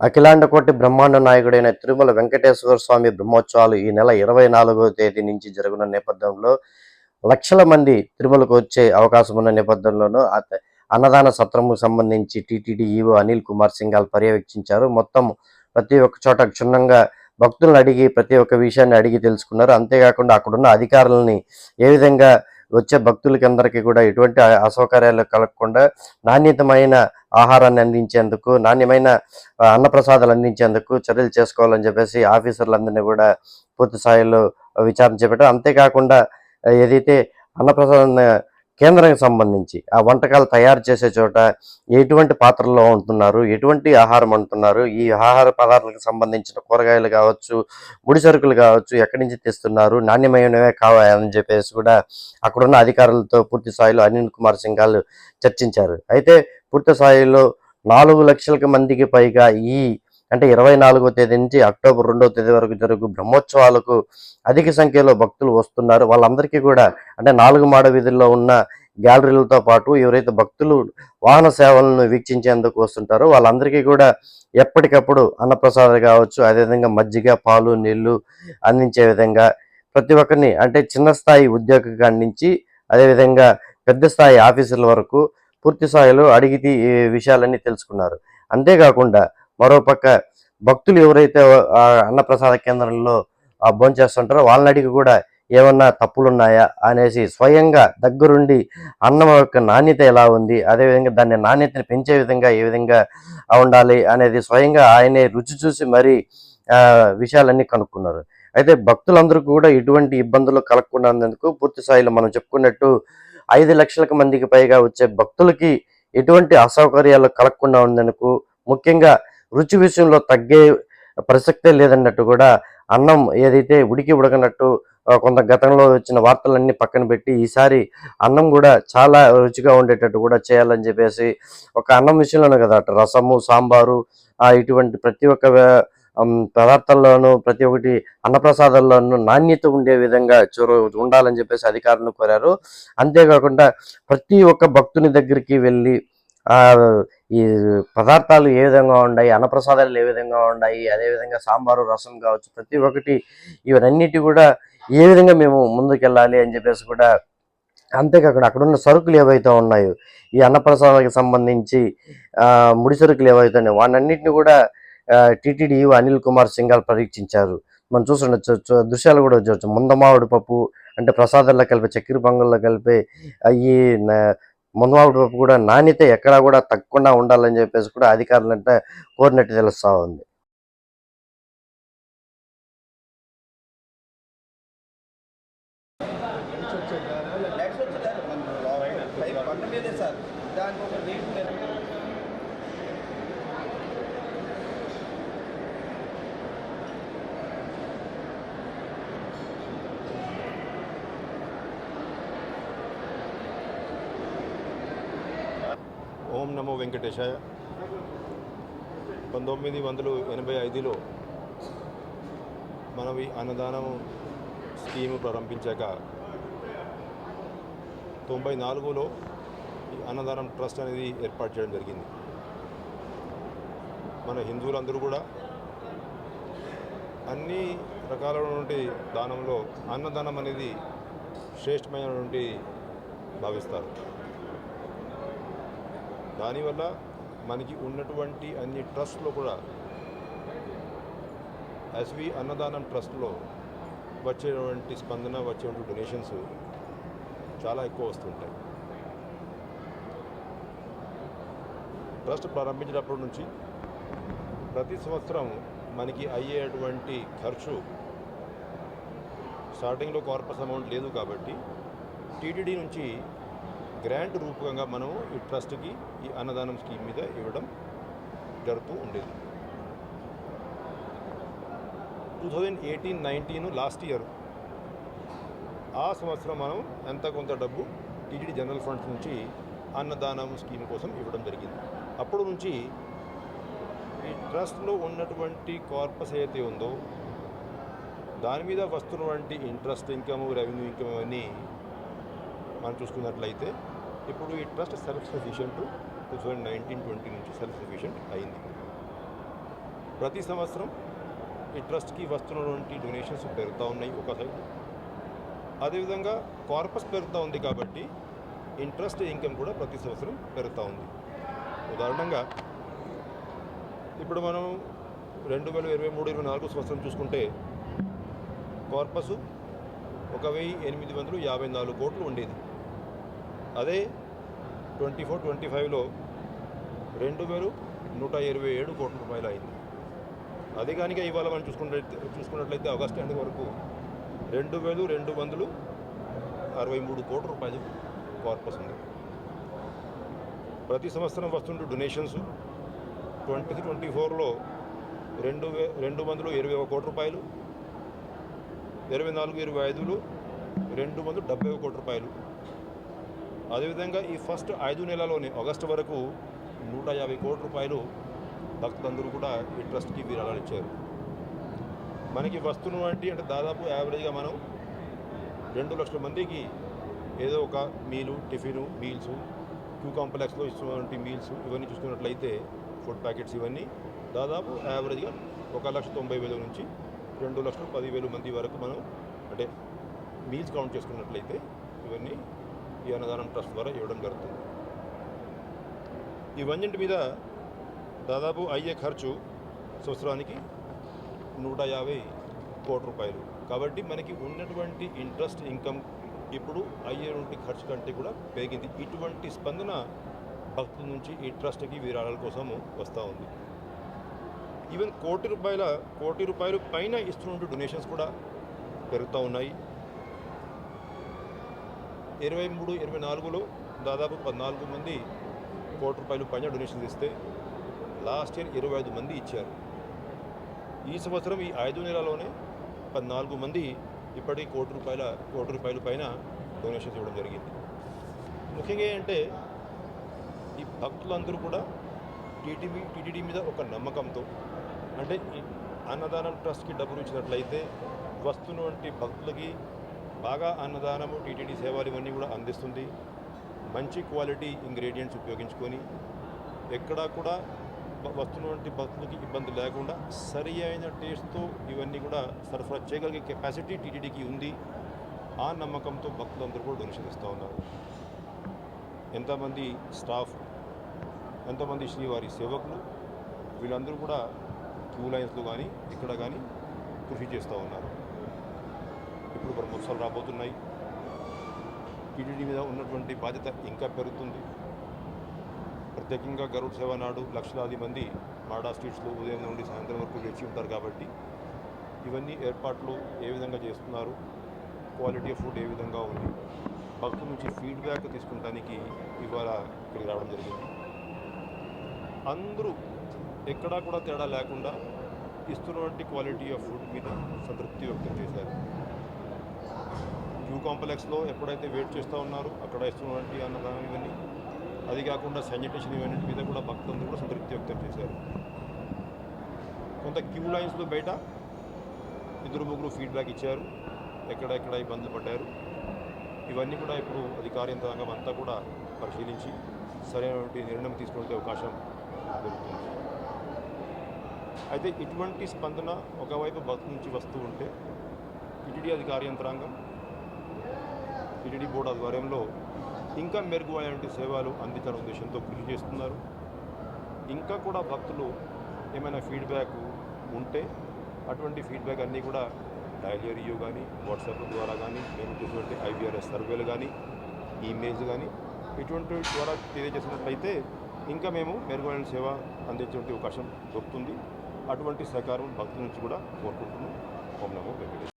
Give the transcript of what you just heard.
అఖిలాండ కోటి బ్రహ్మాండ నాయకుడైన తిరుమల వెంకటేశ్వర స్వామి బ్రహ్మోత్సవాలు ఈ నెల ఇరవై నాలుగవ తేదీ నుంచి జరగనున్న నేపథ్యంలో లక్షల మంది తిరుమలకు వచ్చే అవకాశం ఉన్న నేపథ్యంలోనూ అన్నదాన సత్రముకు సంబంధించి టీటీడీ ఈవో అనిల్ కుమార్ సింఘాల్ పర్యవేక్షించారు. మొత్తం ప్రతి ఒక్క చోట క్షుణ్ణంగా భక్తులను అడిగి ప్రతి ఒక్క విషయాన్ని అడిగి తెలుసుకున్నారు. అంతేకాకుండా అక్కడున్న అధికారులని ఏ విధంగా వచ్చే భక్తులకి అందరికీ కూడా ఎటువంటి అసౌకర్యాలు కలగకుండా నాణ్యతమైన ఆహారాన్ని అందించేందుకు నాణ్యమైన అన్నప్రసాదాలు అందించేందుకు చర్యలు చేసుకోవాలని చెప్పేసి ఆఫీసర్లందరినీ కూడా పూర్తి స్థాయిలో విచారణ చేపట్టారు. అంతేకాకుండా ఏదైతే అన్నప్రసాదం కేంద్రానికి సంబంధించి ఆ వంటకాలు తయారు చేసే చోట ఎటువంటి పాత్రల్లో ఉంటున్నారు ఎటువంటి ఆహారం అంటున్నారు ఈ ఆహార పదార్థాలకు సంబంధించిన కూరగాయలు కావచ్చు ముడి సరుకులు కావచ్చు ఎక్కడి నుంచి తెస్తున్నారు నాణ్యమైనవే కావాలని చెప్పేసి కూడా అక్కడున్న అధికారులతో పూర్తి స్థాయిలో అనిల్ కుమార్ సింఘాల్ చర్చించారు. అయితే పూర్తి స్థాయిలో నాలుగు లక్షల మందికి పైగా ఈ అంటే ఇరవై నాలుగో తేదీ నుంచి అక్టోబర్ రెండవ తేదీ వరకు జరుగు బ్రహ్మోత్సవాలకు అధిక సంఖ్యలో భక్తులు వస్తున్నారు. వాళ్ళందరికీ కూడా అంటే నాలుగు మాడ వీధుల్లో ఉన్న గ్యాలరీలతో పాటు ఎవరైతే భక్తులు వాహన సేవలను వీక్షించేందుకు వస్తుంటారో వాళ్ళందరికీ కూడా ఎప్పటికప్పుడు అన్నప్రసాదాలు కావచ్చు అదేవిధంగా మజ్జిగ పాలు నీళ్ళు అందించే విధంగా ప్రతి ఒక్కరిని అంటే చిన్న స్థాయి ఉద్యోగ కాడి నుంచి అదేవిధంగా పెద్ద స్థాయి ఆఫీసుల వరకు పూర్తి స్థాయిలో అడిగి ఈ విషయాలన్నీ తెలుసుకున్నారు. అంతేకాకుండా మరోపక్క భక్తులు ఎవరైతే అన్నప్రసాద కేంద్రంలో భోంచేస్తుంటారో వాళ్ళని అడిగి కూడా ఏమన్నా తప్పులు ఉన్నాయా అనేసి స్వయంగా దగ్గరుండి అన్నం యొక్క నాణ్యత ఎలా ఉంది అదేవిధంగా దాన్ని నాణ్యతని పెంచే విధంగా ఏ విధంగా ఉండాలి అనేది స్వయంగా ఆయనే రుచి చూసి మరి విషయాలన్నీ కనుక్కున్నారు. అయితే భక్తులందరూ కూడా ఎటువంటి ఇబ్బందులు కలగకుండా ఉన్నందుకు పూర్తి స్థాయిలో మనం చెప్పుకున్నట్టు ఐదు లక్షలకు మందికి పైగా వచ్చే భక్తులకి ఎటువంటి అసౌకర్యాలు కలగకుండా ఉందనుకు ముఖ్యంగా రుచి విషయంలో తగ్గే ప్రసక్తే లేదన్నట్టు కూడా అన్నం ఏదైతే ఉడికి ఉడకనట్టు కొంత గతంలో వచ్చిన వార్తలన్నీ పక్కన పెట్టి ఈసారి అన్నం కూడా చాలా రుచిగా ఉండేటట్టు కూడా చేయాలని చెప్పేసి ఒక అన్నం విషయంలోనే కదా రసము సాంబారు ఇటువంటి ప్రతి ఒక్క పదార్థాల్లోనూ ప్రతి ఒక్కటి అన్నప్రసాదాల్లోనూ నాణ్యత ఉండే విధంగా చొరవ ఉండాలని చెప్పేసి అధికారులను కోరారు. అంతేకాకుండా ప్రతి ఒక్క భక్తుని దగ్గరికి వెళ్ళి ఈ పదార్థాలు ఏ విధంగా ఉన్నాయి అన్నప్రసాదాలు ఏ విధంగా ఉన్నాయి అదేవిధంగా సాంబారు రసం కావచ్చు ప్రతి ఒక్కటి ఇవన్నిటి కూడా ఏ విధంగా మేము ముందుకెళ్ళాలి అని చెప్పేసి కూడా అంతేకాకుండా అక్కడ ఉన్న సరుకులు ఏవైతే ఉన్నాయో ఈ అన్నప్రసాదాలకు సంబంధించి ఆ ముడి సరుకులు ఏవైతే ఉన్నాయో వాటన్నిటిని కూడా టిటిడి అనిల్ కుమార్ సింఘాల్ పరీక్షించారు. మనం చూస్తుండొచ్చు దృశ్యాలు కూడా చూడొచ్చు. ముందమావిడి పప్పు అంటే ప్రసాదాల్లో కలిపే చక్కెర పొంగల్లో కలిపే ఈ ముందమావిడి పప్పు కూడా నాణ్యత ఎక్కడా కూడా తగ్గకుండా ఉండాలని చెప్పేసి కూడా అధికారులంటే కోరినట్టు తెలుస్తూ ఉంది లెట్స్ వచ్చేదాన్ని మన పైప్ పంట మీదే సార్ దానికి ఒక రేట్ లేదు ఓం నమో వెంకటేశాయ. పంతొమ్మిది వందల ఎనభై ఐదులో మనం ఈ అన్నదానం స్కీము ప్రారంభించాక తొంభై నాలుగులో ఈ అన్నదానం ట్రస్ట్ అనేది ఏర్పాటు చేయడం జరిగింది. మన హిందువులందరూ కూడా అన్ని రకాలైనటువంటి దానంలో అన్నదానం అనేది శ్రేష్టమైనటువంటి భావిస్తారు. దానివల్ల మనకి ఉన్నటువంటి అన్ని ట్రస్ట్లో కూడా ఎస్వి అన్నదానం ట్రస్ట్లో వచ్చేటువంటి స్పందన వచ్చేటువంటి డొనేషన్స్ చాలా ఎక్కువ వస్తుంటాయి. ట్రస్ట్ ప్రారంభించినప్పటి నుంచి ప్రతి సంవత్సరం మనకి అయ్యేటువంటి ఖర్చు స్టార్టింగ్లో కార్పస్ అమౌంట్ లేదు కాబట్టి టీటీడీ నుంచి గ్రాంట్ రూపకంగా మనం ఈ ట్రస్ట్కి ఈ అన్నదానం స్కీమ్ మీద ఇవ్వడం జరుగుతూ ఉండేది. Two thousand eighteen nineteen last year ఆ సంవత్సరం మనం ఎంత కొంత డబ్బు టీటీడీ జనరల్ ఫండ్స్ నుంచి అన్నదానం స్కీమ్ కోసం ఇవ్వడం జరిగింది. అప్పుడు నుంచి ఈ ట్రస్ట్లో ఉన్నటువంటి కార్పస్ ఏదైతే ఉందో దాని మీద వస్తున్నటువంటి ఇంట్రెస్ట్ ఇన్కమ్ రెవెన్యూ ఇన్కమ్ అన్నీ మనం చూసుకున్నట్లయితే ఇప్పుడు ఈ trust self sufficient two thousand nineteen twenty నుంచి సెల్ఫ్ సఫిషియంట్ అయింది. ప్రతి సంవత్సరం ఈ ట్రస్ట్కి వస్తున్నటువంటి డొనేషన్స్ పెరుగుతూ ఉన్నాయి ఒక సైడ్ అదేవిధంగా కార్పస్ పెరుగుతూ ఉంది కాబట్టి ఇంట్రెస్ట్ ఇన్కమ్ కూడా ప్రతి సంవత్సరం పెరుగుతూ ఉంది. ఉదాహరణంగా ఇప్పుడు మనం రెండు వేల ఇరవై మూడు ఇరవై నాలుగు సంవత్సరం చూసుకుంటే కార్పస్ ఒక వెయ్యి ఎనిమిది వందలు యాభై నాలుగు కోట్లు ఉండేది. అదే ట్వంటీ ఫోర్ ట్వంటీ ఫైవ్లో రెండు వేలు నూట ఇరవై ఏడు కోట్ల రూపాయలు అయింది. అదే కనుక ఇవాళ మనం చూసుకున్నట్లయితే చూసుకున్నట్లయితే ఆగస్టు ఎండ్ వరకు రెండు వేలు రెండు వందలు అరవై మూడు కోట్ల రూపాయలు కార్పస్ ఉంది. ప్రతి సంవత్సరం వస్తుంటే డొనేషన్స్ ట్వంటీ ట్వంటీ ఫోర్లో రెండు వే రెండు వందలు ఇరవై ఒక కోటి రూపాయలు ఇరవై నాలుగు ఇరవై ఐదులు రెండు వందలు డెబ్బై ఒక కోటి రూపాయలు. అదేవిధంగా ఈ ఫస్ట్ ఐదు నెలలోనే ఆగస్టు వరకు నూట యాభై కోట్ల రూపాయలు భక్తులందరూ కూడా ఈ ట్రస్ట్కి విరాళాలు ఇచ్చారు. మనకి వస్తున్నటువంటి అంటే దాదాపు యావరేజ్గా మనం రెండు లక్షల మందికి ఏదో ఒక మీలు టిఫిను మీల్స్ క్యూ కాంప్లెక్స్లో ఇస్తున్నటువంటి మీల్స్ ఇవన్నీ చూసుకున్నట్లయితే ఫుడ్ ప్యాకెట్స్ ఇవన్నీ దాదాపు యావరేజ్గా ఒక లక్ష తొంభై వేల నుంచి రెండు లక్షల పదివేల మంది వరకు మనం అంటే మీల్స్ కౌంట్ చేసుకున్నట్లయితే ఇవన్నీ ఈ అన్నదానం ట్రస్ట్ ద్వారా ఇవ్వడం జరుగుతుంది. ఇవన్నింటి మీద దాదాపు అయ్యే ఖర్చు సంవత్సరానికి నూట యాభై కోటి రూపాయలు. కాబట్టి మనకి ఉన్నటువంటి ఇంట్రెస్ట్ ఇన్కమ్ ఇప్పుడు అయ్యేటువంటి ఖర్చు కంటే కూడా పెరిగింది. ఇటువంటి స్పందన భక్తుల నుంచి ఈ ట్రస్ట్కి విరాళాల కోసం వస్తూ ఉంది. ఈవెన్ కోటి రూపాయల కోటి రూపాయలు పైన ఇస్తున్న డొనేషన్స్ కూడా పెరుగుతూ ఉన్నాయి. ఇరవై మూడు ఇరవై నాలుగులో దాదాపు పద్నాలుగు మంది కోటి రూపాయలు పైన డొనేషన్స్ ఇస్తే లాస్ట్ ఇయర్ ఇరవై ఐదు మంది ఇచ్చారు. ఈ సంవత్సరం ఈ ఐదు నెలలోనే పద్నాలుగు మంది ఇప్పటి కోటి రూపాయల కోటి రూపాయల పైన డొనేషన్స్ ఇవ్వడం జరిగింది. ముఖ్యంగా ఏంటంటే ఈ భక్తులందరూ కూడా టీటీవీ టీటీడీ మీద ఒక నమ్మకంతో అంటే అన్నదానం ట్రస్ట్కి డబ్బులు ఇచ్చినట్లయితే వస్తున్నటువంటి భక్తులకి బాగా అన్నదానము టీటీడీ సేవలు ఇవన్నీ కూడా అందిస్తుంది. మంచి క్వాలిటీ ఇంగ్రీడియంట్స్ ఉపయోగించుకొని ఎక్కడా కూడా వస్తున్నటువంటి భక్తులకి ఇబ్బంది లేకుండా సరి అయిన టేస్ట్తో ఇవన్నీ కూడా సరఫరా చేయగలిగే కెపాసిటీ టీటీడీకి ఉంది. ఆ నమ్మకంతో భక్తులందరూ కూడా డొనేషన్ ఇస్తూ ఉన్నారు. ఎంతమంది స్టాఫ్ ఎంతమంది శ్రీవారి సేవకులు వీళ్ళందరూ కూడా క్యూ లైన్స్లో కానీ ఇక్కడ కానీ కృషి చేస్తూ ఉన్నారు. ఇప్పుడు బ్రహ్మోత్సవాలు రాబోతున్నాయి. టీటీడీ మీద ఉన్నటువంటి బాధ్యత ఇంకా పెరుగుతుంది. ప్రత్యేకంగా గరుడ్ సేవ నాడు లక్షలాది మంది మాడా స్ట్రీట్స్లో ఉదయం నుండి సాయంత్రం వరకు వేచి ఉంటారు కాబట్టి ఇవన్నీ ఏర్పాట్లు ఏ విధంగా చేస్తున్నారు? క్వాలిటీ ఆఫ్ ఫుడ్ ఏ విధంగా ఉంది? భక్తుల నుంచి ఫీడ్బ్యాక్ తీసుకుంటానికి ఇవాళ ఇక్కడికి రావడం జరిగింది. అందరూ ఎక్కడా కూడా తేడా లేకుండా ఇస్తున్నటువంటి క్వాలిటీ ఆఫ్ ఫుడ్ మీద సంతృప్తి వ్యక్తం చేశారు. క్యూ కాంప్లెక్స్లో ఎప్పుడైతే వెయిట్ చేస్తూ ఉన్నారో అక్కడ ఇస్తున్నటువంటి అన్నదానం ఇవన్నీ అది కాకుండా శానిటేషన్ ఇవన్నీ మీద కూడా భక్తులందరూ కూడా సంతృప్తి వ్యక్తం చేశారు. కొంత క్యూ లైన్స్లో బయట ఇద్దరు ముగ్గురు ఫీడ్బ్యాక్ ఇచ్చారు ఎక్కడెక్కడ ఇబ్బందులు పడ్డారు. ఇవన్నీ కూడా ఇప్పుడు అధికార యంత్రాంగం అంతా కూడా పరిశీలించి సరైనటువంటి నిర్ణయం తీసుకునే అవకాశం దొరుకుతుంది. అయితే ఇటువంటి స్పందన ఒకవైపు బస్ నుంచి వస్తూ ఉంటే టీటీడీ అధికార యంత్రాంగం టీటీడీ బోర్డు ఆధ్వర్యంలో ఇంకా మెరుగుపడేటువంటి సేవలు అందించడం ఉద్దేశంతో కృషి చేస్తున్నారు. ఇంకా కూడా భక్తులు ఏమైనా ఫీడ్బ్యాక్ ఉంటే అటువంటి ఫీడ్బ్యాక్ అన్నీ కూడా డైలీ కానీ వాట్సాప్ ద్వారా కానీ మేము చూసినటువంటి ఐబీఆర్ఎస్ సర్వేలు కానీ ఈమెయిల్స్ కానీ ఇటువంటి ద్వారా తెలియజేసినట్లయితే ఇంకా మేము మెరుగైన సేవ అందించే అవకాశం దొరుకుతుంది. అటువంటి సహకారం భక్తుల నుంచి కూడా కోరుకుంటున్నాం. ఓం నమో వెంకటేశ్వర